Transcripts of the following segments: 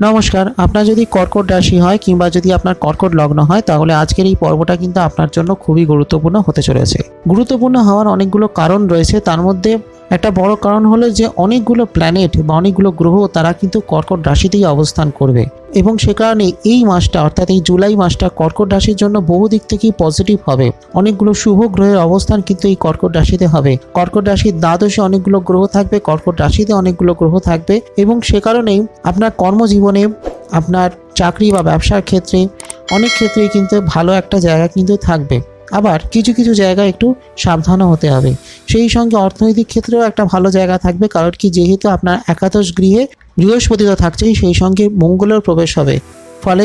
নমস্কার, আপনার যদি কর্কট রাশি হয় কিংবা যদি আপনার কর্কট লগ্ন হয়, তাহলে আজকের এই পর্বটা কিন্তু আপনার জন্য খুবই গুরুত্বপূর্ণ হতে চলেছে। গুরুত্বপূর্ণ হওয়ার অনেকগুলো কারণ রয়েছে, তার মধ্যে একটা বড় কারণ হলো যে অনেকগুলো প্ল্যানেট বা অনেকগুলো গ্রহ তারা কিন্তু কর্কট রাশিতেই অবস্থান করবে। এবং সে কারণে এই মাসটা অর্থাৎ এই জুলাই মাসটা কর্কট রাশির জন্য বহু দিক থেকেই পজিটিভ হবে। অনেকগুলো শুভ গ্রহের অবস্থান কিন্তু এই কর্কট রাশিতে হবে। কর্কট রাশির দ্বাদশে অনেকগুলো গ্রহ থাকবে, কর্কট রাশিতে অনেকগুলো গ্রহ থাকবে এবং সে কারণেই আপনার কর্মজীবনে, আপনার চাকরি বা ব্যবসার ক্ষেত্রে অনেক ক্ষেত্রেই কিন্তু ভালো একটা জায়গা কিন্তু থাকবে। আবার কিছু কিছু জায়গায় একটু সাবধানও হতে হবে। সেই সঙ্গে অর্থনৈতিক ক্ষেত্রেও একটা ভালো জায়গা থাকবে, কারণ কি যেহেতু আপনার একাদশ গৃহে বৃহস্পতি তো থাকছেই সেই সঙ্গে মঙ্গলের প্রবেশ হবে। ফলে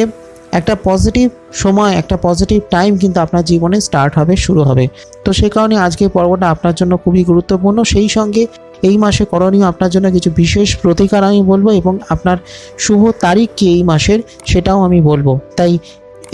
একটা পজিটিভ সময়, একটা পজিটিভ টাইম কিন্তু আপনার জীবনে স্টার্ট হবে, শুরু হবে। তো সেই কারণে আজকে পর্বটা আপনার জন্য খুবই গুরুত্বপূর্ণ। সেই সঙ্গে এই মাসে করণীয় আপনার জন্য কিছু বিশেষ প্রতিকার আমি বলব এবং আপনার শুভ তারিখ কি এই মাসের সেটাও আমি বলব। তাই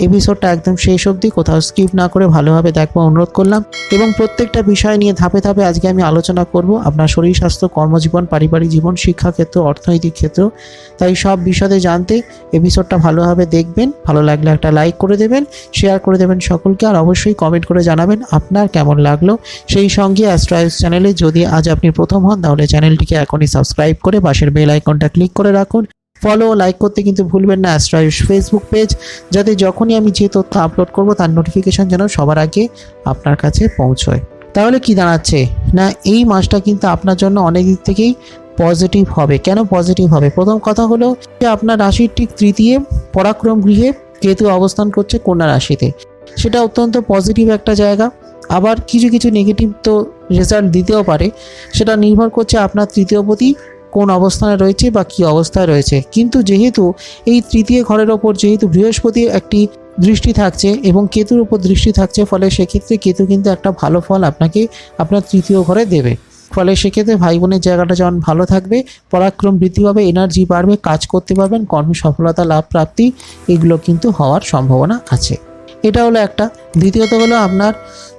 এপিসোডটা একদম শেষ অবধি, কোথাও স্কিপ না করে ভালোভাবে দেখব, অনুরোধ করলাম। এবং প্রত্যেকটা বিষয় নিয়ে ধাপে ধাপে আজকে আমি আলোচনা করব। আপনার শরীর, স্বাস্থ্য, কর্মজীবন, পারিবারিক জীবন শিক্ষাক্ষেত্র অর্থনৈতিক ক্ষেত্র। তাই সব বিষয়ে জানতে এপিসোডটা ভালোভাবে দেখবেন। ভালো লাগলে একটা লাইক করে দেবেন শেয়ার করে দেবেন সকলকে, আর অবশ্যই কমেন্ট করে জানাবেন আপনার কেমন লাগল। সেই সঙ্গে অ্যাস্ট্রাইজ চ্যানেলে যদি আজ আপনি প্রথম হন, তাহলে চ্যানেলটিকে এখনই সাবস্ক্রাইব করে পাশের বেল আইকনটা ক্লিক করে রাখুন। ফলো লাইক করতে কিন্তু ভুলবেন না অ্যাস্ট্রাইজ ফেসবুক পেজ যাতে যখনই আমি যে তথ্য আপলোড করব, তার নোটিফিকেশন যেন সবার আগে আপনার কাছে পৌঁছয়। তাহলে কি দাঁড়াচ্ছে? না, এই মাসটা কিন্তু আপনার জন্য অনেক দিক থেকেই পজিটিভ হবে। কেন পজিটিভ হবে? প্রথম কথা হলো যে আপনার রাশির ঠিক তৃতীয় পরাক্রম গৃহে কেতু অবস্থান করছে কন্যা রাশিতে। সেটা অত্যন্ত পজিটিভ একটা জায়গা। আবার কিছু কিছু নেগেটিভ তো রেজাল্ট দিতেও পারে। সেটা নির্ভর করছে আপনার তৃতীয় প্রতি কোন অবস্থানে রয়েছে বা কী অবস্থায় রয়েছে। কিন্তু যেহেতু এই তৃতীয় ঘরের ওপর যেহেতু বৃহস্পতি একটি দৃষ্টি থাকছে এবং কেতুর উপর দৃষ্টি থাকছে, ফলে সেক্ষেত্রে কেতু কিন্তু একটা ভালো ফল আপনাকে আপনার তৃতীয় ঘরে দেবে। ফলে সেক্ষেত্রে ভাই বোনের জায়গাটা যেমন ভালো থাকবে, পরাক্রম বৃদ্ধি পাবে এনার্জি বাড়বে, কাজ করতে পারবেন, কর্মে সফলতা, লাভ, প্রাপ্তি, এগুলো কিন্তু হওয়ার সম্ভাবনা আছে। এটা হলো একটা। দ্বিতীয়ত হলো আপনার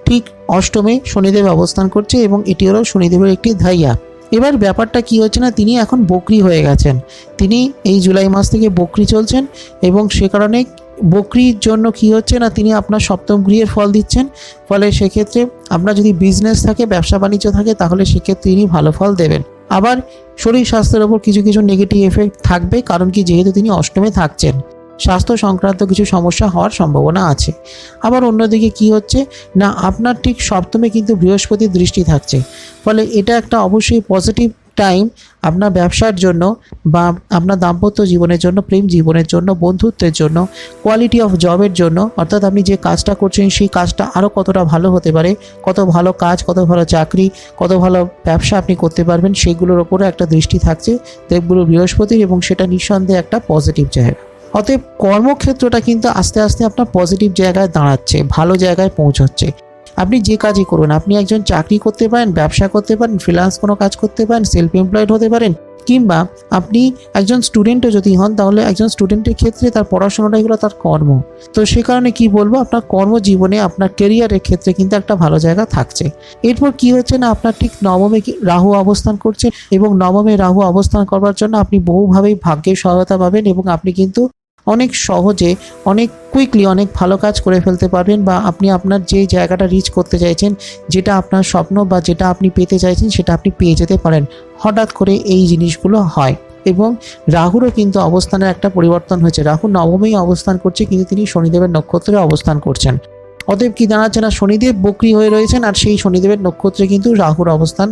ঠিক অষ্টমে শনিদেব অবস্থান করছে এবং এটি হলো শনিদেবের একটি ধাইয়া। এবার ব্যাপারটা কি হচ্ছে না, তিনি এখন বকরি হয়ে গেছেন। তিনি এই জুলাই মাস থেকে বকরি চলছেন এবং সে কারণে বকরির জন্য কি হচ্ছে না, তিনি আপনার সপ্তম গৃহের ফল দিচ্ছেন। ফলে সেক্ষেত্রে আপনার যদি বিজনেস থাকে, ব্যবসা বাণিজ্য থাকে, তাহলে সেক্ষেত্রে তিনি ভালো ফল দেবেন। আবার শরীর স্বাস্থ্যের ওপর কিছু কিছু নেগেটিভ এফেক্ট থাকবে, কারণ কি যেহেতু তিনি অষ্টমে থাকছেন। স্বাস্থ্য সংক্রান্ত কিছু সমস্যা হওয়ার সম্ভাবনা আছে। আবার অন্যদিকে কি হচ্ছে? না, আপনার ঠিক সপ্তমে কিন্তু বৃহস্পতির দৃষ্টি থাকছে। ফলে এটা একটা অবশ্যই পজিটিভ টাইম আপনার ব্যবসার জন্য বা আপনার দাম্পত্য জীবনের জন্য, প্রেম জীবনের জন্য, বন্ধুত্বের জন্য কোয়ালিটি অফ জবের জন্য, অর্থাৎ আপনি যে কাজটা করছেন, সেই কাজটা আরও কতটা ভালো হতে পারে, কত ভালো কাজ, কত ভালো চাকরি, কত ভালো ব্যবসা আপনি করতে পারবেন, সেগুলোর ওপরে একটা দৃষ্টি থাকছে। দেবগুরু বৃহস্পতির এবং সেটা নিঃসন্দেহে একটা পজিটিভ জায়গা অতএব কর্মক্ষেত্রটা কিন্তু আস্তে আস্তে আপনার পজিটিভ জায়গায় দাঁড়াচ্ছে, ভালো জায়গায় পৌঁছচ্ছে। আপনি যে কাজই করুন, আপনি একজন চাকরি করতে পারেন, ব্যবসা করতে পারেন ফ্রিলান্স কোনো কাজ করতে পারেন সেলফ এমপ্লয়েড হতে পারেন, কিংবা আপনি একজন স্টুডেন্টও যদি হন, তাহলে একজন স্টুডেন্টের ক্ষেত্রে তার পড়াশোনাটাই হলো তার কর্ম। তো সে কারণে কি বলব, আপনার কর্মজীবনে আপনার কেরিয়ারের ক্ষেত্রে কিন্তু একটা ভালো জায়গা থাকছে। এরপর কি হচ্ছে না, আপনার ঠিক নবমে রাহু অবস্থান করছে, এবং নবমে রাহু অবস্থান করবার জন্য আপনি বহুভাবেই ভাগ্যের সহায়তা পাবেন, এবং আপনি কিন্তু অনেক সহজে, অনেক কুইকলি অনেক ভালো কাজ করে ফেলতে পারবেন বা আপনি আপনার যে জায়গাটা রিচ করতে চাইছেন, যেটা আপনার স্বপ্ন বা যেটা আপনি পেতে চাইছেন, সেটা আপনি পেয়ে যেতে পারেন। হঠাৎ করে এই জিনিসগুলো হয়। এবং রাহুরও কিন্তু অবস্থানের একটা পরিবর্তন হয়েছে। রাহু নবমেই অবস্থান করছে, কিন্তু তিনি শনিদেবের নক্ষত্রে অবস্থান করছেন। অতএব কি দাঁড়াচ্ছে না, শনিদেব বকরি হয়ে রয়েছেন আর সেই শনিদেবের নক্ষত্রে কিন্তু রাহুর অবস্থান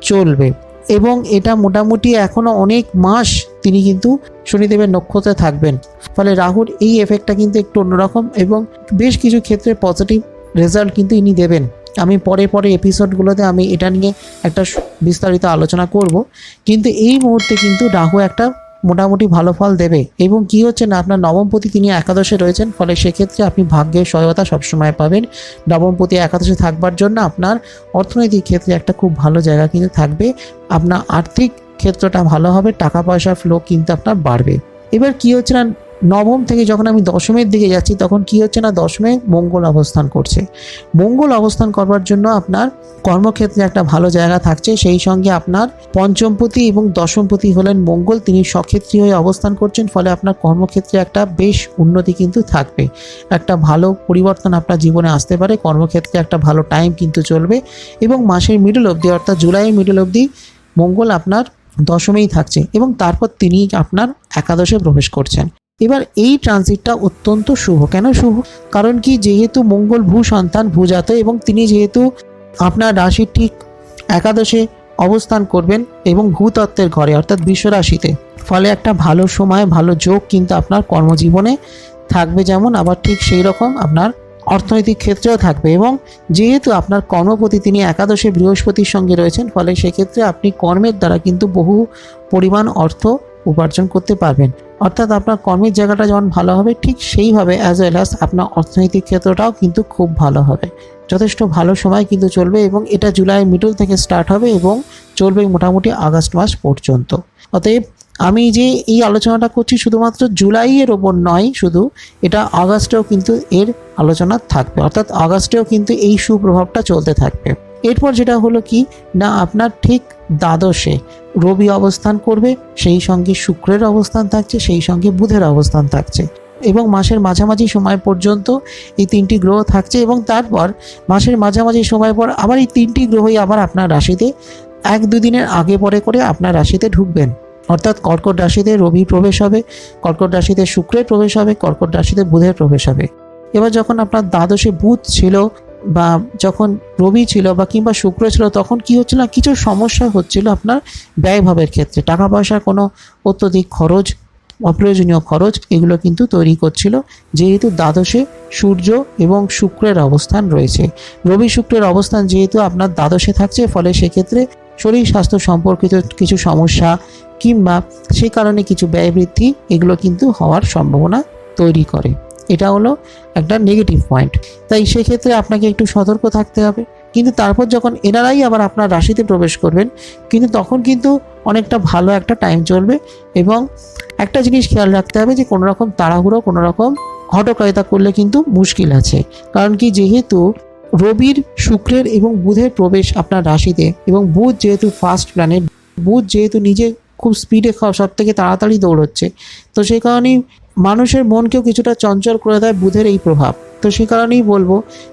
চলবে। এবং এটা মোটামুটি এখনও অনেক মাস তিনি কিন্তু শনিদেবের নক্ষত্রে থাকবেন। ফলে রাহুর এই এফেক্টটা কিন্তু একটু অন্যরকম এবং বেশ কিছু ক্ষেত্রে পজিটিভ রেজাল্ট কিন্তু ইনি দেবেন। আমি পরে পরে এপিসোডগুলোতে আমি এটা নিয়ে একটা বিস্তারিত আলোচনা করব। কিন্তু এই মুহূর্তে কিন্তু রাহু একটা মোটামুটি ভালো ফল দেবে। এবং কি হচ্ছে না, আপনার নবমপতি তিনি একাদশে রয়েছেন, ফলে সেক্ষেত্রে আপনি ভাগ্যের সহায়তা সবসময় পাবেন। নবমপতি একাদশে থাকবার জন্য আপনার অর্থনৈতিক ক্ষেত্রে একটা খুব ভালো জায়গা কিন্তু থাকবে। আপনার আর্থিক ক্ষেত্রটা ভালো হবে, টাকা পয়সার ফ্লো কিন্তু আপনার বাড়বে। এবার কি হচ্ছে না নবম থেকে যখন আমি দশমের দিকে যাচ্ছি, তখন কি হচ্ছে না, দশমে মঙ্গল অবস্থান করছে। মঙ্গল অবস্থান করবার জন্য আপনার কর্মক্ষেত্রে একটা ভালো জায়গা থাকছে। সেই সঙ্গে আপনার পঞ্চমপতি এবং দশমপতি হলেন মঙ্গল। তিনি সক্ষেত্রী হয়ে অবস্থান করছেন, ফলে আপনার কর্মক্ষেত্রে একটা বেশ উন্নতি কিন্তু থাকবে। একটা ভালো পরিবর্তন আপনার জীবনে আসতে পারে। কর্মক্ষেত্রে একটা ভালো টাইম কিন্তু চলবে। এবং মাসের মিডল অবধি, অর্থাৎ জুলাইয়ের মিডল অবধি মঙ্গল আপনার দশমেই থাকছে। এবং তারপর তিনি আপনার একাদশে প্রবেশ করছেন। এবার এই ট্রানজিটটা অত্যন্ত শুভ। কেন শুভ? কারণ কি, যেহেতু মঙ্গল ভূ সন্তান ভূজাত এবং তিনি যেহেতু আপনার রাশির ঠিক একাদশে অবস্থান করবেন এবং ভূতত্ত্বের ঘরে, অর্থাৎ বিশ্ব রাশিতে, ফলে একটা ভালো সময়, ভালো যোগ কিন্তু আপনার কর্মজীবনে থাকবে যেমন, আবার ঠিক সেই রকম আপনার অর্থনৈতিক ক্ষেত্রেও থাকবে এবং যেহেতু আপনার কর্মপতি তিনি একাদশে বৃহস্পতির সঙ্গে রয়েছেন, ফলে সেক্ষেত্রে আপনি কর্মের দ্বারা কিন্তু বহু পরিমাণ অর্থ উপার্জন করতে পারবেন। অর্থাৎ আপনার কর্মের জায়গাটা যেমন ভালো হবে, ঠিক সেইভাবে অ্যাজ ওয়েল অ্যাজ আপনার অর্থনৈতিক ক্ষেত্রটাও কিন্তু খুব ভালো হবে। যথেষ্ট ভালো সময় কিন্তু চলবে এবং এটা জুলাই মিডল থেকে স্টার্ট হবে এবং চলবে মোটামুটি আগস্ট মাস পর্যন্ত। অতএব আমি যে এই আলোচনাটা করছি শুধুমাত্র জুলাইয়ের ওপর নয়, শুধু এটা আগস্টেও কিন্তু এর আলোচনা থাকবে। অর্থাৎ আগস্টেও কিন্তু এই সুপ্রভাবটা চলতে থাকবে। এরপর যেটা হলো কি, না, আপনার ঠিক দ্বাদশে রবি অবস্থান করবে, সেই সঙ্গে শুক্রের অবস্থান থাকছে, সেই সঙ্গে বুধের অবস্থান থাকছে। এবং মাসের মাঝামাঝি সময় পর্যন্ত এই তিনটি গ্রহ থাকছে এবং তারপর মাসের মাঝামাঝি সময় পর আবার এই তিনটি গ্রহই আবার আপনার রাশিতে এক দুদিনের আগে পরে করে আপনার রাশিতে ঢুকবেন। অর্থাৎ কর্কট রাশিতে রবি প্রবেশ হবে, কর্কট রাশিতে শুক্রের প্রবেশ হবে, কর্কট রাশিতে বুধের প্রবেশ হবে। এবার যখন আপনার দ্বাদশে বুধ ছিল বা যখন রবি ছিল বা কিংবা শুক্র ছিল, তখন কি হচ্ছিল কিছু সমস্যা হচ্ছিল আপনার ব্যয়ভাবের ক্ষেত্রে। টাকা পয়সার কোনো অত্যধিক খরচ, অপ্রয়োজনীয় খরচ এগুলো কিন্তু তৈরি করছিল। যেহেতু দ্বাদশে সূর্য এবং শুক্রের অবস্থান রয়েছে। রবি শুক্রের অবস্থান যেহেতু আপনার দ্বাদশে থাকছে, ফলে সেক্ষেত্রে শরীর স্বাস্থ্য সম্পর্কিত কিছু সমস্যা কিংবা সে কারণে কিছু ব্যয় বৃদ্ধি এগুলো কিন্তু হওয়ার সম্ভাবনা তৈরি করে। এটা হলো একটা নেগেটিভ পয়েন্ট তাই সেক্ষেত্রে আপনাকে একটু সতর্ক থাকতে হবে। কিন্তু তারপর যখন এনারাই আবার আপনার রাশিতে প্রবেশ করবেন, কিন্তু তখন কিন্তু অনেকটা ভালো একটা টাইম চলবে এবং একটা জিনিস খেয়াল রাখতে হবে যে কোনো রকম তাড়াহুড়ো, কোনো রকম হটকারিতা করলে কিন্তু মুশকিল আছে। কারণ কি যেহেতু রবির, শুক্রের এবং বুধের প্রবেশ আপনার রাশিতে এবং বুধ যেহেতু ফার্স্ট প্ল্যানেট বুধ যেহেতু নিজে খুব স্পিডে সব থেকে তাড়াতাড়ি দৌড়চ্ছে, তো সেই কারণেই মানুষের মনকেও কিছুটা চঞ্চল করে দেয় বুধের এই প্রভাব। তো সে কারণেই বলব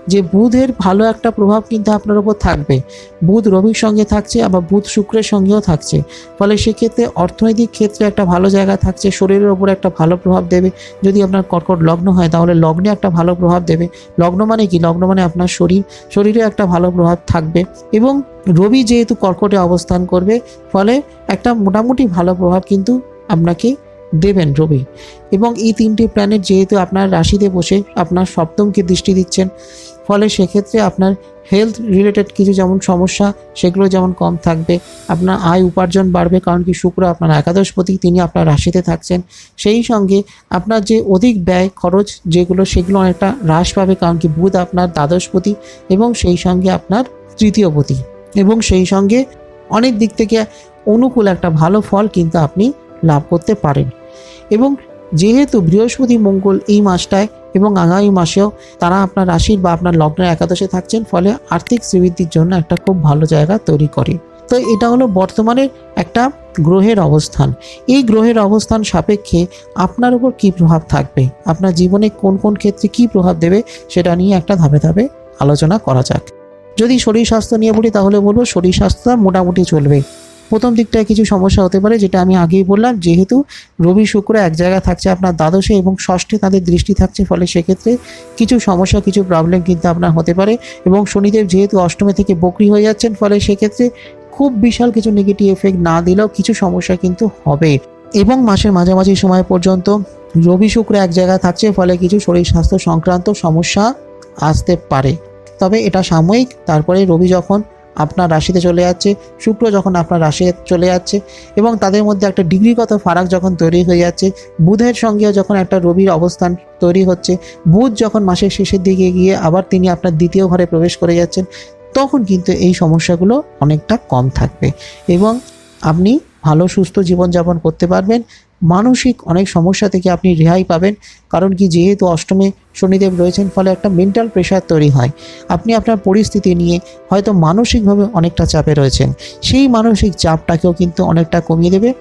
যে, বুধের ভালো একটা প্রভাব কিন্তু আপনার উপর থাকবে। বুধ রবির সঙ্গে থাকছে, আবার বুধ শুক্রের সঙ্গেও থাকছে। ফলে সেক্ষেত্রে অর্থনৈতিক ক্ষেত্রে একটা ভালো জায়গা থাকছে, শরীরের ওপর একটা ভালো প্রভাব দেবে। যদি আপনার কর্কট লগ্ন হয়, তাহলে লগ্নে একটা ভালো প্রভাব দেবে। লগ্ন মানে কি? লগ্ন মানে আপনার শরীর। শরীরে একটা ভালো প্রভাব থাকবে এবং রবি যেহেতু কর্কটে অবস্থান করবে, ফলে একটা মোটামুটি ভালো প্রভাব কিন্তু আপনাকে দেবেন রবি। এবং এই তিনটি প্ল্যানেট যেহেতু আপনার রাশিতে বসে আপনার সপ্তমকে দৃষ্টি দিচ্ছেন, ফলে সেক্ষেত্রে আপনার হেলথ রিলেটেড কিছু যেমন সমস্যা, সেগুলো যেমন কম থাকবে, আপনার আয় উপার্জন বাড়বে, কারণ কি শুক্র আপনার একাদশপতি, তিনি আপনার রাশিতে থাকছেন। সেই সঙ্গে আপনার যে অধিক ব্যয়, খরচ যেগুলো, সেগুলো অনেকটা হ্রাস পাবে, কারণ কি বুধ আপনার দ্বাদশপতি এবং সেই সঙ্গে আপনার তৃতীয় তৃতীয়পতি। এবং সেই সঙ্গে অনেক দিক থেকে অনুকূল একটা ভালো ফল কিন্তু আপনি লাভ করতে পারেন। এবং যেহেতু বৃহস্পতি, মঙ্গল এই মাসটায় এবং আগামী মাসেও তারা আপনার রাশির বা আপনার লগ্নের একাদশে থাকছেন, ফলে আর্থিক শ্রীবৃদ্ধির জন্য একটা খুব ভালো জায়গা তৈরি করে। তো এটা হলো বর্তমানের একটা গ্রহের অবস্থান। এই গ্রহের অবস্থান সাপেক্ষে আপনার উপর কী প্রভাব থাকবে? আপনার জীবনে কোন কোন ক্ষেত্রে কী প্রভাব দেবে সেটা নিয়ে একটা ধাপে ধাপে আলোচনা করা যাক। যদি শরীর স্বাস্থ্য নিয়ে বলি তাহলে বলব শরীর স্বাস্থ্য মোটামুটি চলবে। প্রথম দিকটায় কিছু সমস্যা হতে পারে, যেটা আমি আগেই বললাম, যেহেতু রবি, শুক্র এক জায়গায় থাকছে আপনার দ্বাদশে এবং ষষ্ঠে তাদের দৃষ্টি থাকছে, ফলে সেক্ষেত্রে কিছু সমস্যা, কিছু প্রবলেম কিন্তু আপনার হতে পারে। এবং শনিদেব যেহেতু অষ্টমে থেকে বকরি হয়ে যাচ্ছেন, ফলে সেক্ষেত্রে খুব বিশাল কিছু নেগেটিভ এফেক্ট না দিলেও কিছু সমস্যা কিন্তু হবে। এবং মাসের মাঝামাঝি সময় পর্যন্ত রবি, শুক্র এক জায়গায় থাকছে, ফলে কিছু শরীর স্বাস্থ্য সংক্রান্ত সমস্যা আসতে পারে। তবে এটা সাময়িক, তারপরে রবি যখন আপনার রাশিতে চলে যাচ্ছে, শুক্র যখন আপনার রাশিতে চলে যাচ্ছে এবং তাদের মধ্যে একটা ডিগ্রিগত ফারাক যখন তৈরি হয়ে যাচ্ছে, বুধের সঙ্গেও যখন একটা রবির অবস্থান তৈরি হচ্ছে, বুধ যখন মাসের শেষের দিকে গিয়ে আবার তিনি আপনার দ্বিতীয় ঘরে প্রবেশ করে যাচ্ছেন, তখন কিন্তু এই সমস্যাগুলো অনেকটা কম থাকবে এবং আপনি ভালো সুস্থ জীবনযাপন করতে পারবেন মানসিক অনেক সমস্যা থেকে আপনি রেহাই পাবেন। কারণ কি, যেহেতু অষ্টমে শনিদেব রয়েছেন, ফলে একটা মেন্টাল প্রেশার তৈরি হয়। আপনি আপনার পরিস্থিতি নিয়ে হয়তো মানসিকভাবে অনেকটা চাপে রয়েছেন। সেই মানসিক চাপটাকেও কিন্তু অনেকটা কমিয়ে দেবে।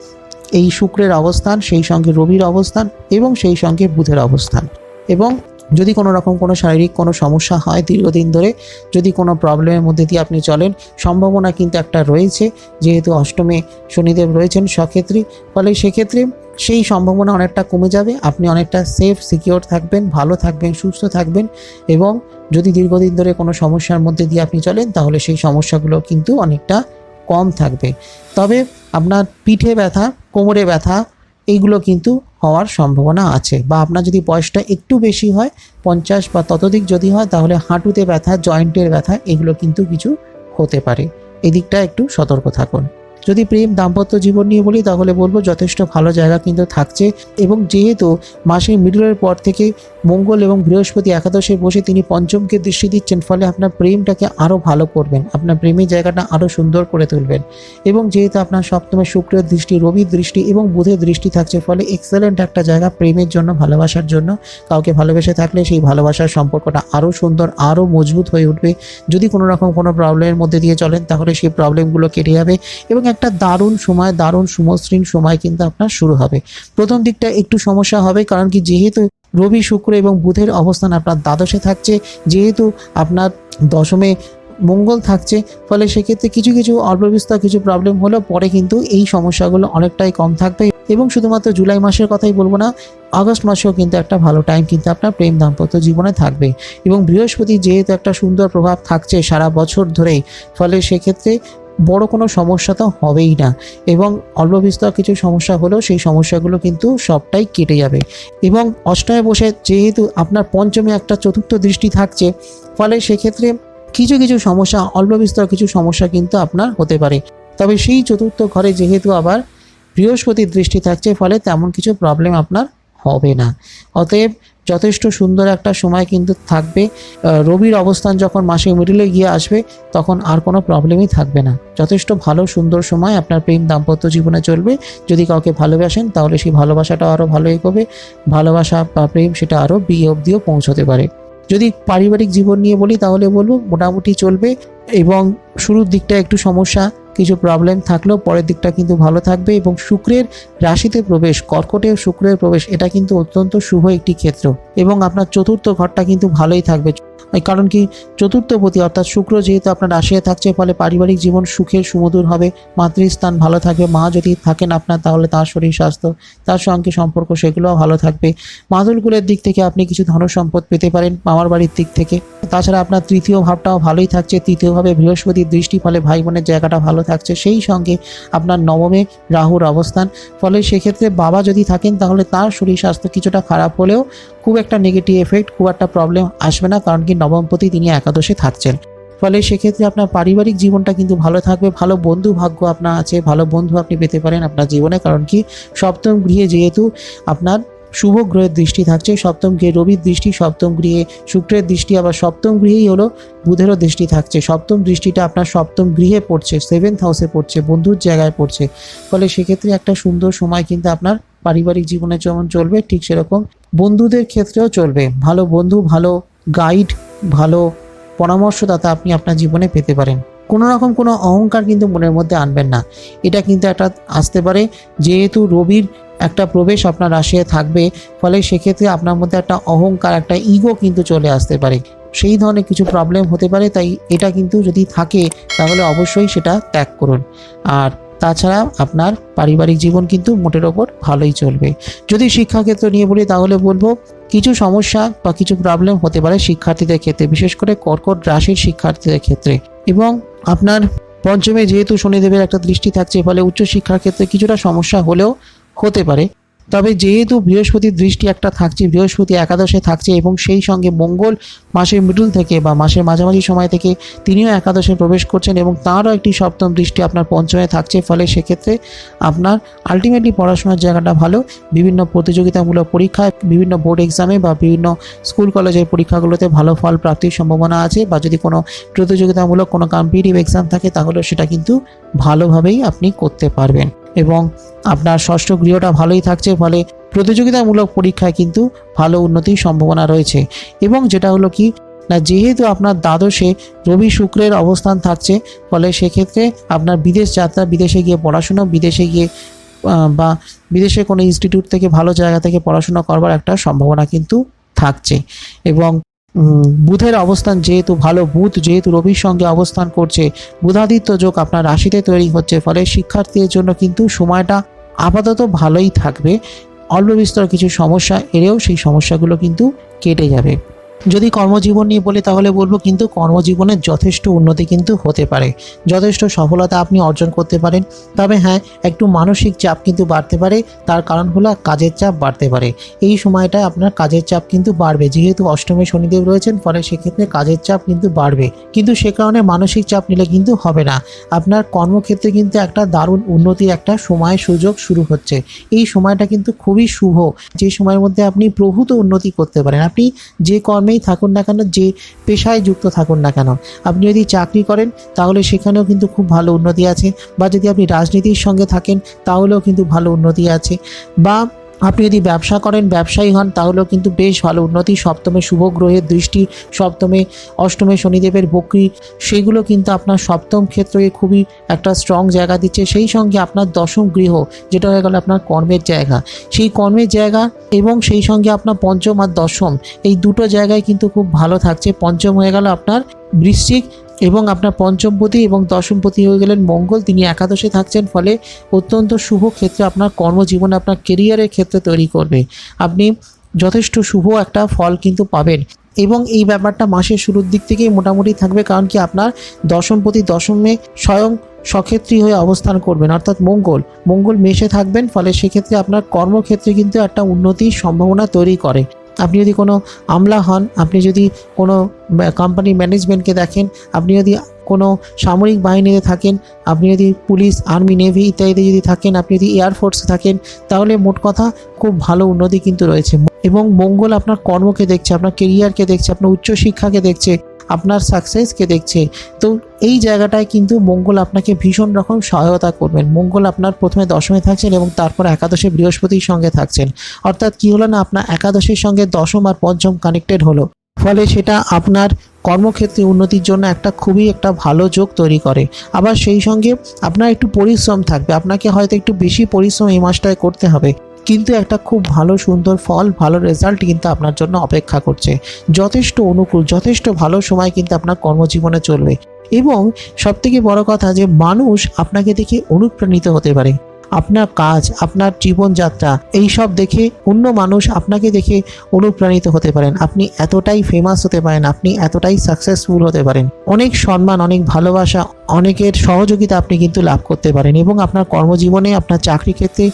এই শুক্রের অবস্থান, সেই সঙ্গে রবির অবস্থান এবং সেই সঙ্গে বুধের অবস্থান। এবং যদি কোনো রকম কোনো শারীরিক কোনো সমস্যা হয় দীর্ঘদিন ধরে, যদি কোনো প্রবলেমের মধ্যে দিয়ে আপনি চলেন, সম্ভাবনা কিন্তু একটা রয়েছে। যেহেতু অষ্টমে শনিদেব রয়েছেন, সক্ষেত্রে, ফলে সেক্ষেত্রে সেই সম্ভাবনা অনেকটা কমে যাবে। আপনি অনেকটা সেফ সিকিওর থাকবেন, ভালো থাকবেন, সুস্থ থাকবেন এবং যদি দীর্ঘদিন ধরে কোনো সমস্যার মধ্যে দিয়ে আপনি চলেন, তাহলে সেই সমস্যাগুলো কিন্তু অনেকটা কম থাকবে। তবে আপনার পিঠে ব্যথা, কোমরে ব্যথা এইগুলো কিন্তু হওয়ার সম্ভাবনা আছে বা আপনার যদি বয়সটা একটু বেশি হয়, পঞ্চাশ বা ততোধিক যদি হয়, তাহলে হাঁটুতে ব্যথা, জয়েন্টের ব্যথা, এগুলো কিন্তু কিছু হতে পারে। এদিকটা একটু সতর্ক থাকুন। যদি প্রেম দাম্পত্য জীবন নিয়ে বলি, তাহলে বলব যথেষ্ট ভালো জায়গা কিন্তু থাকছে। এবং যেহেতু মাসের মিডলের পর থেকে মঙ্গল এবং বৃহস্পতি একাদশে বসে তিনি পঞ্চমকে দৃষ্টি দিচ্ছেন, ফলে আপনার প্রেমটাকে আরও ভালো করবেন। আপনার প্রেমের জায়গাটা আরও সুন্দর করে তুলবেন। এবং যেহেতু আপনার সপ্তমে শুক্রের দৃষ্টি, রবির দৃষ্টি এবং বুধের দৃষ্টি থাকছে, ফলে এক্সেলেন্ট একটা জায়গা প্রেমের জন্য, ভালোবাসার জন্য। কাউকে ভালোবেসে থাকলে সেই ভালোবাসার সম্পর্কটা আরও সুন্দর আরও মজবুত হয়ে উঠবে। যদি কোনো রকম কোনো প্রবলেমের মধ্যে দিয়ে চলেন, তাহলে সেই প্রবলেমগুলো কেটে যাবে। এবং একটা দারুণ সময়, দারুণ সুমসৃণ সময় কিন্তু আপনার শুরু হবে। প্রথম দিকটা একটু সমস্যা হবে কারণ কি যেহেতু রবি, শুক্র এবং বুধের অবস্থান আপনার দ্বাদশে থাকছে, যেহেতু আপনার দশমে মঙ্গল থাকছে, ফলে সেক্ষেত্রে কিছু কিছু অল্প বিস্তর কিছু প্রবলেম হলেও পরে কিন্তু এই সমস্যাগুলো অনেকটাই কম থাকবে এবং শুধুমাত্র জুলাই মাসের কথাই বলব না, আগস্ট মাসেও কিন্তু একটা ভালো টাইম কিন্তু আপনার প্রেম দাম্পত্য জীবনে থাকবে। এবং বৃহস্পতি যেহেতু একটা সুন্দর প্রভাব থাকছে সারা বছর ধরেই, ফলে সেক্ষেত্রে বড় কোনো সমস্যা তো হবেই না। এবং অল্প বিস্তর কিছু সমস্যা হলেও সেই সমস্যাগুলো কিন্তু সবটাই কেটে যাবে। এবং অষ্টমে বসে যেহেতু আপনার পঞ্চমে একটা চতুর্থ দৃষ্টি থাকছে, ফলে সেক্ষেত্রে কিছু কিছু সমস্যা অল্প বিস্তর কিছু সমস্যা কিন্তু আপনার হতে পারে। তবে সেই চতুর্থ ঘরে যেহেতু আবার বৃহস্পতির দৃষ্টি থাকছে, ফলে তেমন কিছু প্রবলেম আপনার হবে না। অতএব যথেষ্ট সুন্দর একটা সময় কিন্তু থাকবে। রবির অবস্থান যখন মাসের মিডিলে গিয়ে আসবে, তখন আর কোনো প্রবলেমই থাকবে না। যথেষ্ট ভালো, সুন্দর সময়, আপনার প্রেম দাম্পত্য জীবনে চলবে। যদি কাউকে ভালোবাসেন, তাহলে সেই ভালোবাসাটা আরও ভালো এগোবে। ভালোবাসা বা প্রেম সেটা আরও বিয়ে অবধিও পৌঁছতে পারে। যদি পারিবারিক জীবন নিয়ে বলি, তাহলে বলব মোটামুটি চলবে। এবং শুরুর দিকটা একটু সমস্যা, কিছু প্রবলেম থাকলেও পরের দিকটা কিন্তু ভালো থাকবে এবং শুক্রের রাশিতে প্রবেশ, কর্কটে শুক্রের প্রবেশ, এটা কিন্তু অত্যন্ত শুভ একটি ক্ষেত্র এবং আপনার চতুর্থ ঘরটা কিন্তু ভালোই থাকবে। কারণ কি? চতুর্থপতি অর্থাৎ শুক্র যেহেতু আপনার রাশিয়া থাকছে, ফলে পারিবারিক জীবন সুখের সুমধুর হবে, মাতৃস্থান ভালো থাকবে, মা যদি থাকেন আপনার, তাহলে তার শরীর, স্বাস্থ্য, তার সঙ্গে সম্পর্ক সেগুলোও ভালো থাকবে। মাদুলকুলের দিক থেকে আপনি কিছু ধন সম্পদ পেতে পারেন মামার বাড়ির দিক থেকে। তাছাড়া আপনার তৃতীয় ভাবটাও ভালোই থাকছে, তৃতীয়ভাবে বৃহস্পতির দৃষ্টি, ফলে ভাই বোনের জায়গাটা ভালো থাকছে। সেই সঙ্গে আপনার নবমে রাহুর অবস্থান, ফলে সেক্ষেত্রে বাবা যদি থাকেন, তাহলে তার শরীর, স্বাস্থ্য কিছুটা খারাপ হলেও খুব একটা নেগেটিভ এফেক্ট খুব একটা প্রবলেম আসবে না, কারণ কি নবমপতি তিনি একাদশে থাকছেন। ফলে সেক্ষেত্রে আপনার পারিবারিক জীবনটা কিন্তু ভালো থাকবে, ভালো বন্ধু ভাগ্য আপনার আছে, ভালো বন্ধু আপনি পেতে পারেন আপনার জীবনে, কারণ কি সপ্তম গৃহে যেহেতু আপনার শুভ গ্রহের দৃষ্টি থাকছে, সপ্তম গৃহে রবির দৃষ্টি, সপ্তম গৃহে শুক্রের দৃষ্টি, আবার সপ্তম গৃহেই হলো বুধেরও দৃষ্টি থাকছে। সপ্তম দৃষ্টিটা আপনার সপ্তম গৃহে পড়ছে সেভেন্থ হাউসে পড়ছে, বন্ধুর জায়গায় পড়ছে। ফলে সেক্ষেত্রে একটা সুন্দর সময় কিন্তু আপনার পারিবারিক জীবনে যেমন চলবে, ঠিক সেরকম বন্ধুদের ক্ষেত্রেও চলবে। ভালো বন্ধু, ভালো গাইড ভালো পরামর্শদাতা আপনি আপনার জীবনে পেতে পারেন। কোনো রকম কোনো অহংকার কিন্তু মনের মধ্যে আনবেন না। এটা কিন্তু একটা আসতে পারে, যেহেতু রবির একটা প্রবেশ আপনার রাশিয়ে থাকবে, ফলে সেক্ষেত্রে আপনার মধ্যে একটা অহংকার, একটা ইগো কিন্তু চলে আসতে পারে। সেই ধরনের কিছু প্রবলেম হতে পারে, তাই এটা কিন্তু যদি থাকে, তাহলে অবশ্যই সেটা ত্যাগ করুন। আর তাছাড়া আপনার পারিবারিক জীবন কিন্তু মোটের ওপর ভালোই চলবে। যদি শিক্ষাক্ষেত্র নিয়ে বলি, তাহলে বলব কিছু সমস্যা বা কিছু প্রবলেম হতে পারে শিক্ষার্থীদের ক্ষেত্রে, বিশেষ করে কর্কট রাশির শিক্ষার্থীদের ক্ষেত্রে। এবং আপনার পঞ্চমে যেহেতু শনিদেবের একটা দৃষ্টি থাকছে, ফলে উচ্চশিক্ষার ক্ষেত্রে কিছুটা সমস্যা হলেও হতে পারে। তবে যেহেতু বৃহস্পতির দৃষ্টি একটা থাকছে, বৃহস্পতি একাদশে থাকছে এবং সেই সঙ্গে মঙ্গল মাসের মিডল থেকে বা মাসের মাঝামাঝি সময় থেকে তিনিও একাদশে প্রবেশ করছেন এবং তাঁরও একটি সপ্তম দৃষ্টি আপনার পঞ্চমে থাকছে। ফলে সেক্ষেত্রে আপনার আলটিমেটলি পড়াশোনার জায়গাটা ভালো। বিভিন্ন প্রতিযোগিতামূলক পরীক্ষায়, বিভিন্ন বোর্ড এক্সামে বা বিভিন্ন স্কুল কলেজের পরীক্ষাগুলোতে ভালো ফল প্রাপ্তির সম্ভাবনা আছে বা যদি কোনো প্রতিযোগিতামূলক কোনো কম্পিটিটিভ এক্সাম থাকে তাহলে সেটা কিন্তু ভালোভাবেই আপনি করতে পারবেন। এবং আপনার ষষ্ঠ গৃহটা ভালোই থাকছে, ফলে প্রতিযোগিতামূলক পরীক্ষায় কিন্তু ভালো উন্নতির সম্ভাবনা রয়েছে। এবং যেটা হলো কি, না যেহেতু আপনার দ্বাদশে রবি শুক্রের অবস্থান থাকছে, ফলে সেক্ষেত্রে আপনার বিদেশ যাত্রা, বিদেশে গিয়ে পড়াশুনো, বিদেশে গিয়ে বা বিদেশে কোনো ইনস্টিটিউট থেকে ভালো জায়গা থেকে পড়াশোনা করবার একটা সম্ভাবনা কিন্তু থাকছে। এবং বুধের অবস্থান যেহেতু ভালো, বুধ যেহেতু রবির সঙ্গে অবস্থান করছে, বুধাদিত্য যোগ আপনার রাশিতে তৈরি হচ্ছে, ফলে শিক্ষার্থীদের জন্য কিন্তু সময়টা আপাতত ভালোই থাকবে। অল্প বিস্তর কিছু সমস্যা এলেও সেই সমস্যাগুলো কিন্তু কেটে যাবে। যদি কর্মজীবন নিয়ে বলি তাহলে বলব কিন্তু কর্মজীবনে যথেষ্ট উন্নতি কিন্তু হতে পারে। যথেষ্ট সফলতা আপনি অর্জন করতে পারেন। তবে হ্যাঁ একটু মানসিক চাপ কিন্তু বাড়তে পারে। তার কারণ হলো কাজের চাপ বাড়তে পারে। এই সময়টায় আপনার কাজের চাপ কিন্তু বাড়বে। যেহেতু অষ্টমে শনিদেব রয়েছেন, ফলে সেক্ষেত্রে কাজের চাপ কিন্তু বাড়বে। কিন্তু সে কারণে মানসিক চাপ নিলে কিন্তু হবে না। আপনার কর্মক্ষেত্রে কিন্তু একটা দারুণ উন্নতির একটা সময় সুযোগ শুরু হচ্ছে। এই সময়টা কিন্তু খুবই শুভ। যে সময়ের মধ্যে আপনি প্রভূত উন্নতি করতে পারেন। আপনি যে কর্মেই থাকুন না কেন, যে পেশায় যুক্ত থাকুন না কেন। আপনি যদি চাকরি করেন, তাহলে সেখানেও কিন্তু খুব ভালো উন্নতি আছে। বা যদি আপনি রাজনীতির সঙ্গে থাকেন, তাহলেও কিন্তু ভালো উন্নতি আছে। বা আপনি যদি ব্যবসা করেন, ব্যবসায়ী হন, তাহলেও কিন্তু বেশ ভালো। উন্নতি সপ্তমে শুভ গ্রহের দৃষ্টি, সপ্তমে অষ্টমে শনিদেবের বকরি, সেগুলো কিন্তু আপনার সপ্তম ক্ষেত্রে খুবই একটা স্ট্রং জায়গা দিচ্ছে। সেই সঙ্গে আপনার দশম গৃহ, যেটা হয়ে গেল আপনার কর্মের জায়গা। সেই কর্মের জায়গা এবং সেই সঙ্গে আপনার পঞ্চম আর দশম, এই দুটো জায়গায় কিন্তু খুব ভালো থাকছে। পঞ্চম হয়ে গেল আপনার বৃশ্চিক এবং আপনার পঞ্চমপতি এবং দশমপতি হয়ে গেলেন মঙ্গল। তিনি একাদশে থাকছেন, ফলে অত্যন্ত শুভ ক্ষেত্রে আপনার কর্মজীবনে, আপনার কেরিয়ারের ক্ষেত্রে তৈরি করবে। আপনি যথেষ্ট শুভ একটা ফল কিন্তু পাবেন। এবং এই ব্যাপারটা মাসের শুরুর দিক থেকেই মোটামুটি থাকবে, কারণ কি আপনার দশমপতি দশমে স্বয়ং সক্ষেত্রী হয়ে অবস্থান করবেন, অর্থাৎ মঙ্গল। মঙ্গল মেশে থাকবেন, ফলে সেক্ষেত্রে আপনার কর্মক্ষেত্রে কিন্তু একটা উন্নতির সম্ভাবনা তৈরি করে। আপনি যদি কোনো আমলা হন, আপনি যদি কোনো কোম্পানি ম্যানেজমেন্টকে দেখেন, আপনি যদি কোনো সামরিক বাহিনীতে থাকেন, আপনি যদি পুলিশ আর্মি নেভি ইত্যাদিতে যদি থাকেন, আপনি যদি এয়ারফোর্সে থাকেন, তাহলে মোট কথা খুব ভালো উন্নতি কিন্তু রয়েছে। এবং মঙ্গল আপনার কর্মকে দেখছে, আপনার কেরিয়ারকে দেখছে, আপনার উচ্চশিক্ষাকে দেখছে, আপনার সাকসেসকে দেখছে। তো এই জায়গাটায় কিন্তু মঙ্গল আপনাকে ভীষণ রকম সহায়তা করবেন। মঙ্গল আপনার প্রথমে দশমে থাকছেন এবং তারপর একাদশে বৃহস্পতির সঙ্গে থাকছেন। অর্থাৎ কি হলো না, আপনার একাদশের সঙ্গে দশম আর পঞ্চম কানেক্টেড হলো। ফলে সেটা আপনার কর্মক্ষেত্রে উন্নতির জন্য একটা খুবই একটা ভালো যোগ তৈরি করে। আবার সেই সঙ্গে আপনার একটু পরিশ্রম থাকবে। আপনাকে হয়তো একটু বেশি পরিশ্রম এই মাসটায় করতে হবে। কিন্তু একটা খুব ভালো, সুন্দর ফল, ভালো রেজাল্ট কিন্তু আপনার জন্য অপেক্ষা করছে। যথেষ্ট অনুকূল, যথেষ্ট ভালো সময় কিন্তু আপনার কর্মজীবনে চলবে। এবং সবথেকে বড় কথা যে, মানুষ আপনাকে দেখে অনুপ্রাণিত হতে পারে। আপনার কাজ, আপনার জীবনযাত্রা, এই সব দেখে অন্য মানুষ আপনাকে দেখে অনুপ্রাণিত হতে পারেন। আপনি এতটাই ফেমাস হতে পারেন, আপনি এতটাই সাকসেসফুল হতে পারেন। অনেক সম্মান, অনেক ভালোবাসা, অনেকের সহযোগিতা আপনি কিন্তু লাভ করতে পারেন এবং আপনার কর্মজীবনে, আপনার চাকরি ক্ষেত্রে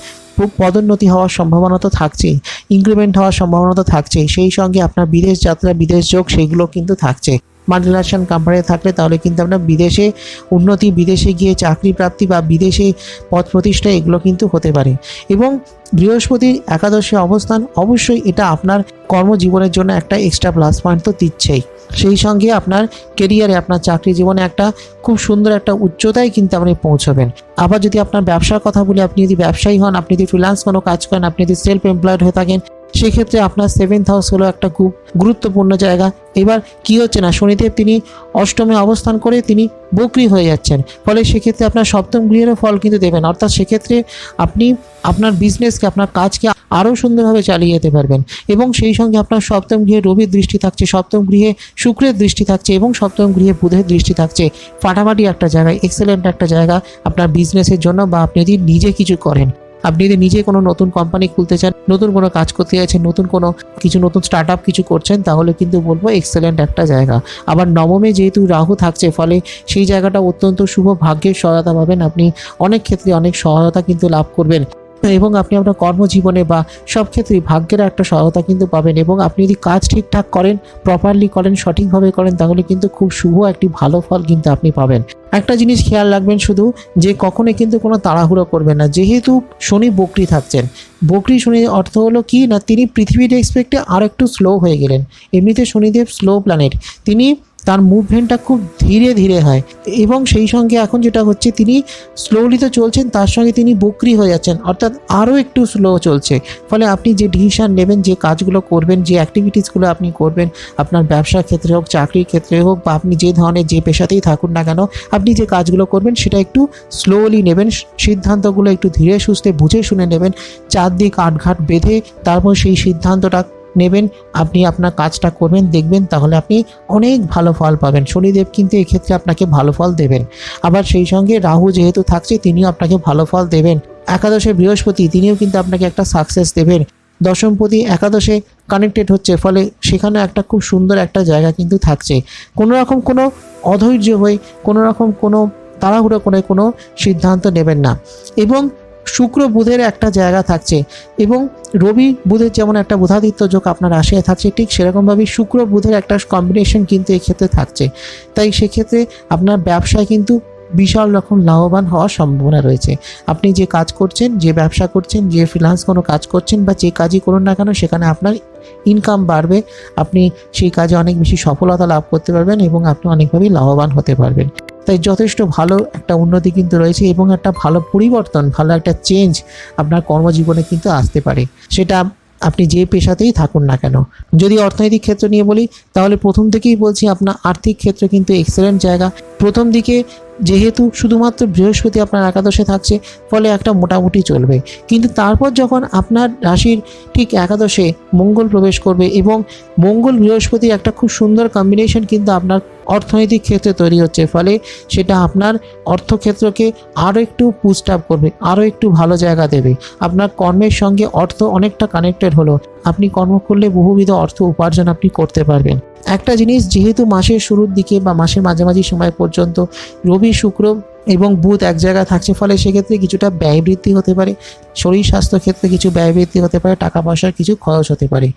পদোন্নতি হওয়ার সম্ভাবনা তো থাকছেই ইনক্রিমেন্ট হওয়ার সম্ভাবনা তো থাকছেই, সেই সঙ্গে আপনার বিদেশ যাত্রা, বিদেশ যোগ, সেগুলো কিন্তু থাকছে। মাল্টিনেশনাল কোম্পানি থাকলে তাহলে কিন্তু আপনার বিদেশে উন্নতি, বিদেশে গিয়ে চাকরি প্রাপ্তি বা বিদেশে পদ প্রতিষ্ঠা এগুলো কিন্তু হতে পারে। এবং বৃহস্পতির একাদশে অবস্থান অবশ্যই এটা আপনার কর্মজীবনের জন্য একটা এক্সট্রা প্লাস পয়েন্ট তো দিচ্ছেই। সেই সঙ্গে আপনার কেরিয়ারে আপনার চাকরি জীবনে একটা খুব সুন্দর একটা উচ্চতায় কিন্তু আপনি পৌঁছবেন। আবার যদি আপনার ব্যবসার কথা বলি, আপনি যদি ব্যবসায়ী হন, আপনি যদি ফ্রিল্যান্স কোনো কাজ করেন, আপনি যদি সেলফ এমপ্লয়েড হয়ে থাকেন সেক্ষেত্রে আপনার সেভেন্থ হাউস হলো একটা খুব গুরুত্বপূর্ণ জায়গা। এবার কি হচ্ছে না? শনিদেব তিনি অষ্টমে অবস্থান করে তিনি বকরি হয়ে যাচ্ছেন। ফলে সেক্ষেত্রে আপনার সপ্তম গৃহেরও ফল কিন্তু দেবেন। অর্থাৎ সেক্ষেত্রে আপনি আপনার বিজনেসকে আপনার কাজকে আরও সুন্দরভাবে চালিয়ে যেতে পারবেন। এবং সেই সঙ্গে আপনার সপ্তম গৃহে রবির দৃষ্টি থাকছে, সপ্তম গৃহে শুক্রের দৃষ্টি থাকছে এবং সপ্তম গৃহে বুধের দৃষ্টি থাকছে। ফাটাফাটি একটা জায়গা এক্সেলেন্ট একটা জায়গা আপনার বিজনেসের জন্য বা আপনি যদি নিজে কিছু করেন। আপনি যদি নিজে কোনো নতুন কোম্পানি খুলতে চান, নতুন কোনো কাজ করতে চাইছেন, নতুন কোনো কিছু, নতুন স্টার্ট আপ কিছু করছেন, তাহলে কিন্তু বলব এক্সেলেন্ট একটা জায়গা। আবার নবমে যেহেতু রাহু থাকছে, ফলে সেই জায়গাটা অত্যন্ত শুভ ভাগ্যের সহায়তা পাবেন। আপনি অনেক ক্ষেত্রে অনেক সহায়তা কিন্তু লাভ করবেন। এবং আপনি আপনার কর্মজীবনে বা সব ক্ষেত্রেই ভাগ্যের একটা সহায়তা কিন্তু পাবেন, এবং আপনি যদি কাজ ঠিকঠাক করেন প্রপারলি করেন, সঠিকভাবে করেন, তাহলে কিন্তু খুব শুভ একটি ভালো ফল কিন্তু আপনি পাবেন। একটা জিনিস খেয়াল রাখবেন শুধু, যে কখনোই কিন্তু কোনো তাড়াহুড়ো করবেন না। যেহেতু শনি বকরি থাকছেন, বকরি শনির অর্থ হলো কি না, তিনি পৃথিবীর এক্সপেক্টে আর একটু স্লো হয়ে গেলেন। এমনিতে শনিদেব স্লো প্ল্যানেট তিনি তার মুভমেন্টটা খুব ধীরে ধীরে হয়। এবং সেই সঙ্গে এখন যেটা হচ্ছে, তিনি স্লোলি তো চলছেন, তার সঙ্গে তিনি বকরি হয়ে যাচ্ছেন। অর্থাৎ আরও একটু স্লো চলছে। ফলে আপনি যে ডিসিশান নেবেন, যে কাজগুলো করবেন, যে অ্যাক্টিভিটিসগুলো আপনি করবেন, আপনার ব্যবসার ক্ষেত্রে হোক, চাকরির ক্ষেত্রে হোক, বা আপনি যে ধরনের যে পেশাতেই থাকুন না কেন, আপনি যে কাজগুলো করবেন, সেটা একটু স্লোলি নেবেন। সিদ্ধান্তগুলো একটু ধীরে সুস্থে বুঝে শুনে নেবেন। চারদিক আটঘাট বেঁধে তারপর সেই সিদ্ধান্তটা নেবেন, আপনি আপনার কাজটা করবেন, দেখবেন তাহলে আপনি অনেক ভালো ফল পাবেন। শনিদেব কিন্তু এক্ষেত্রে আপনাকে ভালো ফল দেবেন। আবার সেই সঙ্গে রাহু যেহেতু থাকছে, তিনিও আপনাকে ভালো ফল দেবেন। একাদশে বৃহস্পতি, তিনিও কিন্তু আপনাকে একটা সাকসেস দেবেন। দশমপতি একাদশে কানেক্টেড হচ্ছে, ফলে সেখানে একটা খুব সুন্দর একটা জায়গা কিন্তু থাকছে। কোনো রকম কোনো অধৈর্য হয়ে, কোনো রকম কোনো তাড়াহুড়ো করে কোনো সিদ্ধান্ত নেবেন না। এবং শুক্র বুধের একটা জায়গা থাকছে এবং রবি বুধের যেমন একটা বুধাদিত্য যোগ আপনার রাশিতে থাকছে, ঠিক সেরকমভাবেই শুক্র বুধের একটা কম্বিনেশন কিন্তু এক্ষেত্রে থাকছে। তাই সেক্ষেত্রে আপনার ব্যবসায় কিন্তু বিশাল রকম লাভবান হওয়ার সম্ভাবনা রয়েছে। আপনি যে কাজ করছেন, যে ব্যবসা করছেন, যে ফ্রিলান্স কোনো কাজ করছেন বা যে কাজই করুন না কেন, সেখানে আপনার ইনকাম বাড়বে। আপনি সেই কাজে অনেক বেশি সফলতা লাভ করতে পারবেন এবং আপনি অনেকভাবেই লাভবান হতে পারবেন। তাই যথেষ্ট ভালো একটা উন্নতি কিন্তু রয়েছে এবং একটা ভালো পরিবর্তন, ভালো একটা চেঞ্জ আপনার কর্মজীবনে কিন্তু আসতে পারে। সেটা আপনি যে পেশাতেই থাকুন না কেন। যদি অর্থনৈতিক ক্ষেত্র নিয়ে বলি, তাহলে প্রথম থেকেই বলছি, আপনার আর্থিক ক্ষেত্র কিন্তু এক্সেলেন্ট জায়গা। প্রথম দিকে যেহেতু শুধুমাত্র বৃহস্পতি আপনার একাদশে থাকছে, ফলে একটা মোটামুটি চলবে। কিন্তু তারপর যখন আপনার রাশির ঠিক একাদশে মঙ্গল প্রবেশ করবে এবং মঙ্গল বৃহস্পতি একটা খুব সুন্দর কম্বিনেশন কিন্তু আপনার অর্থনৈতিক ক্ষেত্রে তৈরি হচ্ছে, ফলে সেটা আপনার অর্থক্ষেত্রকে আরও একটু পুস্ট আপ করবে আরও একটু ভালো জায়গা দেবে। আপনার কর্মের সঙ্গে অর্থ অনেকটা কানেক্টেড হলো। আপনি কর্ম করলে বহুবিধ অর্থ উপার্জন আপনি করতে পারবেন। একটা জিনিস, যেহেতু মাসের শুরুর দিকে বা মাসের মাঝামাঝি সময় পর্যন্ত রবি শুক্র এবং বুধ এক জায়গায় থাকছে, ফলে সেক্ষেত্রে কিছুটা ব্যয় বৃদ্ধি হতে পারে। শরীর স্বাস্থ্য ক্ষেত্রে কিছু ব্যয় বৃদ্ধি হতে পারে টাকা পয়সার কিছু খরচ হতে পারে।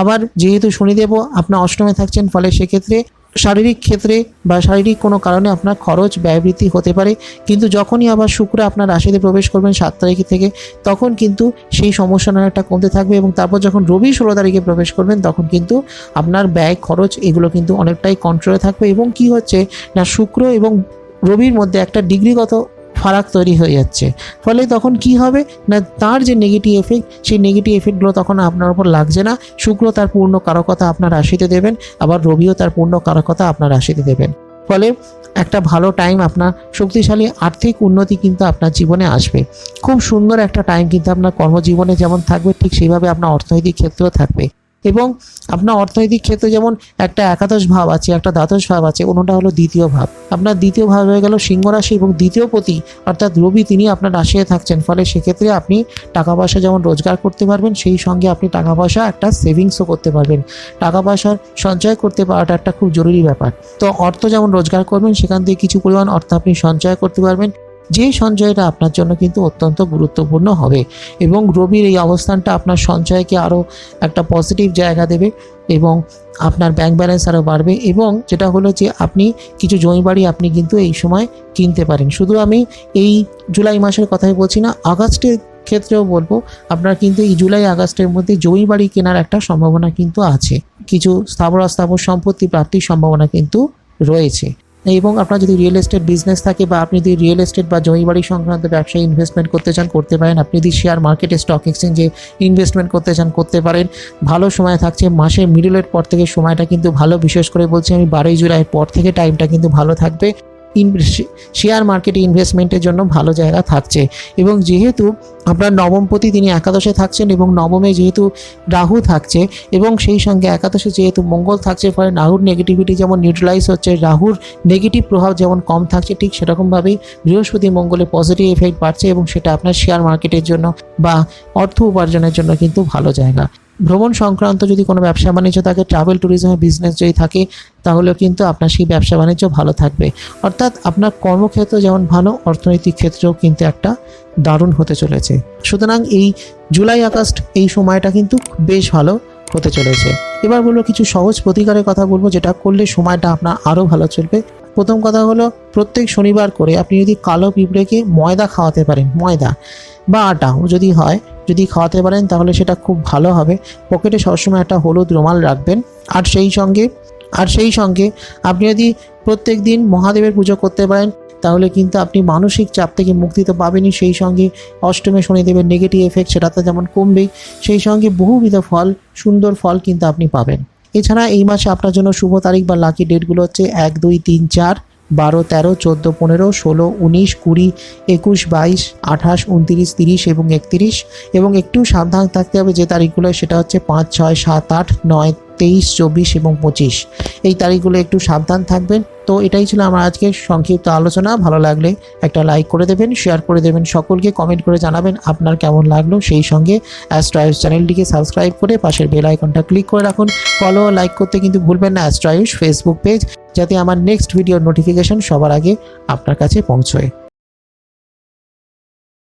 আবার যেহেতু শনিদেবও আপনার অষ্টমে থাকছেন, ফলে সেক্ষেত্রে শারীরিক ক্ষেত্রে বা শারীরিক কোনো কারণে আপনার খরচ ব্যয়বৃদ্ধি হতে পারে। কিন্তু যখনই আবার শুক্র আপনার রাশিতে প্রবেশ করবেন সাত তারিখ থেকে, তখন কিন্তু সেই সমস্যা অনেকটা কমতে থাকবে এবং তারপর যখন রবি ষোলো তারিখে প্রবেশ করবেন, তখন কিন্তু আপনার ব্যয় খরচ এগুলো কিন্তু অনেকটাই কন্ট্রোলে থাকবে। এবং কি হচ্ছে না, শুক্র এবং রবির মধ্যে একটা ডিগ্রিগত ফারাক তৈরি হয়ে যাচ্ছে। ফলে তখন কি হবে? না, তার যে নেগেটিভ এফেক্ট সেই নেগেটিভ এফেক্টগুলো তখন আপনার উপর লাগছে না। শুক্র তার পূর্ণ কারকতা আপনার রাশিতে দেবেন, আবার রবিও তার পূর্ণ কারকতা আপনার রাশিতে দেবেন। ফলে একটা ভালো টাইম আপনার শক্তিশালী আর্থিক উন্নতি কিন্তু আপনার জীবনে আসবে। খুব সুন্দর একটা টাইম কিন্তু আপনার কর্মজীবনে যেমন থাকবে, ঠিক সেইভাবে আপনার অর্থনৈতিক ক্ষেত্রেও থাকবে। এবং আপনার অর্থনৈতিক ক্ষেত্রে যেমন একটা একাদশ ভাব আছে, একটা দ্বাদশ ভাব আছে, অন্যটা হলো দ্বিতীয় ভাব। আপনার দ্বিতীয় ভাব হয়ে গেল সিংহ রাশি এবং দ্বিতীয় পতি, অর্থাৎ রবি তিনি আপনার রাশিতে থাকছেন। ফলে সেক্ষেত্রে আপনি টাকা পয়সা যেমন রোজগার করতে পারবেন, সেই সঙ্গে আপনি টাকা পয়সা একটা সেভিংসও করতে পারবেন। টাকা পয়সার সঞ্চয় করতে পারাটা একটা খুব জরুরি ব্যাপার। তো অর্থ যেমন রোজগার করবেন, সেখান থেকে কিছু পরিমাণ অর্থ আপনি সঞ্চয় করতে পারবেন। যে সঞ্চয়টা আপনার জন্য কিন্তু অত্যন্ত গুরুত্বপূর্ণ হবে এবং রবির এই অবস্থানটা আপনার সঞ্চয়কে আরও একটা পজিটিভ জায়গা দেবে এবং আপনার ব্যাংক ব্যালেন্স আরও বাড়বে এবং যেটা হলো যে আপনি কিছু জমি বাড়ি আপনি কিন্তু এই সময় কিনতে পারেন। শুধু আমি এই জুলাই মাসের কথাই বলছি না, আগস্টের ক্ষেত্রেও বলব, আপনার কিন্তু এই জুলাই, আগস্টের মধ্যে জমি বাড়ি কেনার একটা সম্ভাবনা কিন্তু আছে। কিছু স্থাবর অস্থাবর সম্পত্তি প্রাপ্তির সম্ভাবনা কিন্তু রয়েছে। এবং আপনার যদি রিয়েল এস্টেট বিজনেস থাকে বা আপনি যদি রিয়েল এস্টেট বা জমি বাড়ি সংক্রান্ত ব্যবসায় ইনভেস্টমেন্ট করতে চান, করতে পারেন। আপনি যদি শেয়ার মার্কেটে স্টক এক্সচেঞ্জে ইনভেস্টমেন্ট করতে চান, করতে পারেন। ভালো সময় থাকছে মাসের মিডিলের পর থেকে সময়টা কিন্তু ভালো। বিশেষ করে বলছি আমি বারোই জুলাইয়ের পর থেকে টাইমটা কিন্তু ভালো থাকবে। শেয়ার মার্কেটে ইনভেস্টমেন্টের জন্য ভালো জায়গা থাকছে। এবং যেহেতু আপনার নবমপতি তিনি একাদশে থাকছেন এবং নবমে যেহেতু রাহু থাকছে এবং সেই সঙ্গে একাদশে যেহেতু মঙ্গল থাকছে, ফলে রাহুর নেগেটিভিটি যেমন নিউট্রালাইজ হচ্ছে, রাহুর নেগেটিভ প্রভাব যেমন কম থাকছে, ঠিক সেরকমভাবেই বৃহস্পতি মঙ্গলে পজিটিভ এফেক্ট বাড়ছে এবং সেটা আপনার শেয়ার মার্কেটের জন্য বা অর্থ উপার্জনের জন্য কিন্তু ভালো জায়গা। ভ্রমণ সংক্রান্ত যদি কোনো ব্যবসা বাণিজ্য থাকে ট্রাভেল ট্যুরিজমের বিজনেস যদি থাকে, তাহলেও কিন্তু আপনার সেই ব্যবসা বাণিজ্য ভালো থাকবে। অর্থাৎ আপনার কর্মক্ষেত্র যেমন ভালো, অর্থনৈতিক ক্ষেত্রেও কিন্তু একটা দারুণ হতে চলেছে। সুতরাং এই জুলাই আগস্ট এই সময়টা কিন্তু বেশ ভালো হতে চলেছে। এবার বলব কিছু সহজ প্রতিকারের কথা বলব, যেটা করলে সময়টা আপনার আরও ভালো চলবে। প্রথম কথা হলো, প্রত্যেক শনিবার করে আপনি যদি কালো পিঁপড়েকে ময়দা খাওয়াতে পারেন, ময়দা বা আটাও যদি হয় যদি খাওয়াতে পারেন, তাহলে সেটা খুব ভালো হবে। পকেটে সবসময় একটা হলুদ রুমাল রাখবেন। আর সেই সঙ্গে, আর সেই সঙ্গে আপনি যদি প্রত্যেক দিন মহাদেবের পুজো করতে পারেন, তাহলে কিন্তু আপনি মানসিক চাপ থেকে মুক্তি তো পাবেনই। সেই সঙ্গে অষ্টমে শনিদেবের নেগেটিভ এফেক্ট সেটা তো যেমন কমবেই, সেই সঙ্গে বহুবিধ ফল, সুন্দর ফল কিন্তু আপনি পাবেন। এছাড়া এই মাসে আপনার জন্য শুভ তারিখ বা লাকি ডেটগুলো হচ্ছে এক, দুই, তিন, চার। বারো, তেরো, চোদ্দ, পনেরো, ষোলো, উনিশ, কুড়ি, একুশ, বাইশ, আঠাশ, উনতিরিশ, তিরিশ এবং একতিরিশ এবং একটু সাবধান থাকতে হবে যে তারিখগুলো সেটা হচ্ছে পাঁচ, ছয়, সাত, আট, নয় তেইশ, চব্বিশ এবং পঁচিশ। এই তারিখগুলো একটু সাবধান থাকবেন। তো এটাই ছিল আমার আজকের সংক্ষিপ্ত আলোচনা। ভালো লাগলে একটা লাইক করে দেবেন শেয়ার করে দেবেন সকলকে কমেন্ট করে জানাবেন আপনার কেমন লাগল। সেই সঙ্গে অ্যাস্ট্রায়ুষ চ্যানেলটিকে সাবস্ক্রাইব করে পাশের বেল আইকনটা ক্লিক করে রাখুন। ফলো লাইক করতে কিন্তু ভুলবেন না অ্যাস্ট্রায়ুষ ফেসবুক পেজ যাতে আমার নেক্সট ভিডিওর নোটিফিকেশন সবার আগে আপনার কাছে পৌঁছয়।